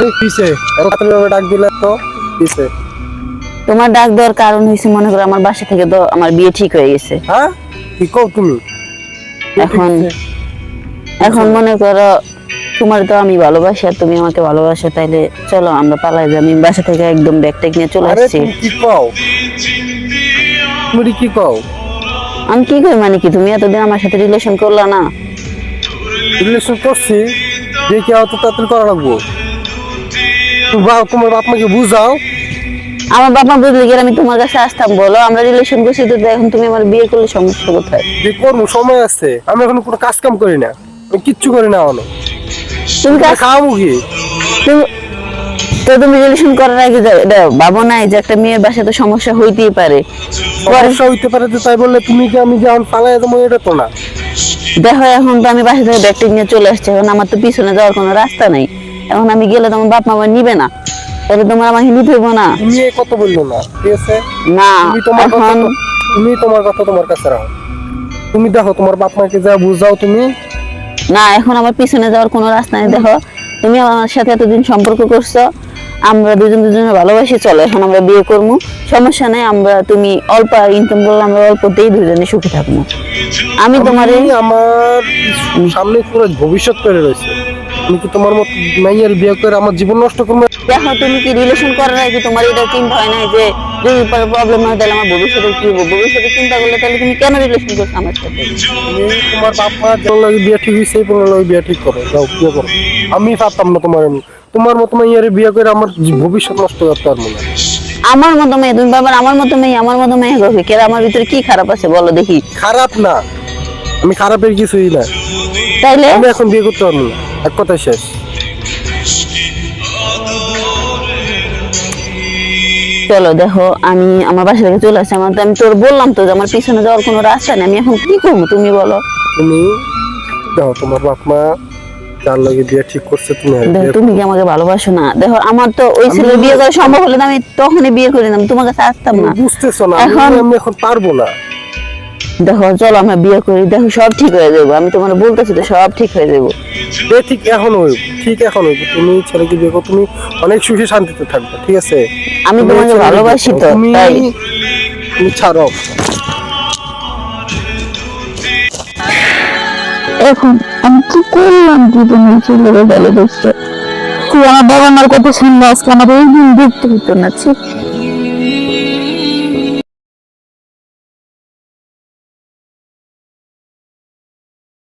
ডাক দিলে তো তোমার ডাক দেওয়ার কারণ হয়েছে মনে করো আমার বাসা থেকে তো আমার বিয়ে ঠিক হয়ে গেছে। হ্যাঁ? কি কও তুমি? এখন এখন মনে করো তোমার তো আমি ভালোবাসি আর তুমি আমাকে ভালোবাসো তাইলে চলো আমরা পালাই যাই। আমি বাসা থেকে একদম ব্যাগ ট্যাগ নিয়ে চলে আসছি। তুমি কি কও? তুমি কি কও? আমি কি করি মানে কি? তুমি এতদিন আমার সাথে রিলেশন করলা না। রিলেশন করছি দেখি অত তাড়াতাড়ি করা লাগবো। তোমার বাপ মাকে বুঝাও। আমার বাবা বুঝলে গেলে আমি তোমার কাছে আসতাম বলো? আমরা রিলেশন করছি তো এখন তুমি আমার বিয়ে করলে সমস্যা কোথায়? যে করব সময় আছে। আমি এখন কোনো কাজ কাম করি না। আমি কিচ্ছু করি না এখনও। তুমি খাওয়াবো কি? তুমি- তো তুমি রিলেশন করার আগে ভাবো নাই যে একটা মেয়ের বাসায় তো সমস্যা হইতেই পারে। সমস্যা হইতে পারে যে তাই বললে তুমি কি আমি যেমন পালাই দেবো এটা তো না। দেখো এখন তো আমি বাসা থেকে ব্যাগ ট্যাগ নিয়ে চলে আসছি এখন আমার তো পিছনে যাওয়ার কোনো রাস্তা নাই। এখন আমি গেলে তো আমার বাপ মা আমার নিবে না। তাহলে তোমার আমাকে নিতে হইব না। তুমি এই কথা বলল না ঠিক আছে? না তুমি তোমার কথা তুমি তোমার কথা তোমার কাছে রাখো। তুমি দেখো তোমার বাপ মাকে যা বুঝাও তুমি। না এখন আমার পিছনে যাওয়ার কোনো রাস্তা নেই দেখো। তুমি আমার সাথে এতদিন সম্পর্ক করছ আমরা দুজন দুজনে ভালোবাসি চলো এখন আমরা বিয়ে করব। সমস্যা নেই আমরা তুমি অল্প ইনকাম করলে আমরা অল্পতেই দুজনে সুখী থাকব। আমি তোমার আমি আমার সামনে পুরো ভবিষ্যৎ করে রয়েছে আমি কি তোমার মতো মাইয়ের বিয়ে করে আমার জীবন নষ্ট করব? দেখো তুমি কি রিলেশন করার আগে তোমার এটা চিন্তা হয় না যে যদি প্রবলেম হয় তাহলে আমার ভবিষ্যতে কি হবে? ভবিষ্যতে চিন্তা করলে তাহলে তুমি কেন রিলেশন করছ আমার সাথে? তুমি তোমার বাপ মা যেমন লাগে বিয়ে ঠিক হয়েছে এই লাগে বিয়ে ঠিক করো যাও বিয়ে করো। আমি পারতাম না তোমার এমনি। তোমার মতো মাইয়ের বিয়ে করে আমার ভবিষ্যৎ নষ্ট করতে পারব না। আমার মতো মেয়ে তুমি বাবার আমার মতো মেয়ে আমার মতো মেয়ে হবে কেন আমার ভিতরে কি খারাপ আছে বলো দেখি। খারাপ না। আমি খারাপের কিছুই না। তাইলে? আমি এখন বিয়ে করতে পারব না। এক কথায় শেষ। চলো দেখো আমি আমার বাসা থেকে চলে আসছি। আমার আমি তোর বললাম তো যে আমার পিছনে যাওয়ার কোনো রাস্তা নেই। আমি এখন কি করব তুমি বলো। তুমি দেখো তোমার বাপ মা যার লাগে বিয়ে ঠিক করছে তুমি দেখো তুমি কি আমাকে ভালোবাসো না? দেখো আমার তো ওই ছেলে বিয়ে করা সম্ভব হলে আমি তখনই বিয়ে করে নিতাম। তোমার কাছে আসতাম না। বুঝতেছো না এখন- আমি এখন পারব না। দেখো চলো আমরা বিয়ে করি। দেখো সব ঠিক হয়ে যাব। আমি তোমার বলতেছি তো সব ঠিক হয়ে যাব। বিয়ে ঠিক এখন হইব ঠিক এখন হইব। তুমি ছেলেকে বিয়ে করো তুমি অনেক সুখে শান্তিতে থাকবে ঠিক আছে? আমি তোমাকে ভালোবাসি তো তাই। তুমি ছাড়ো। এখন আমি কি করলাম কি তুমি ছেলেকে ভালোবাসছো তুই আমার বাবা মার কথা শুনলে আজকে আমার এই দিন দেখতে হতো না ঠিক?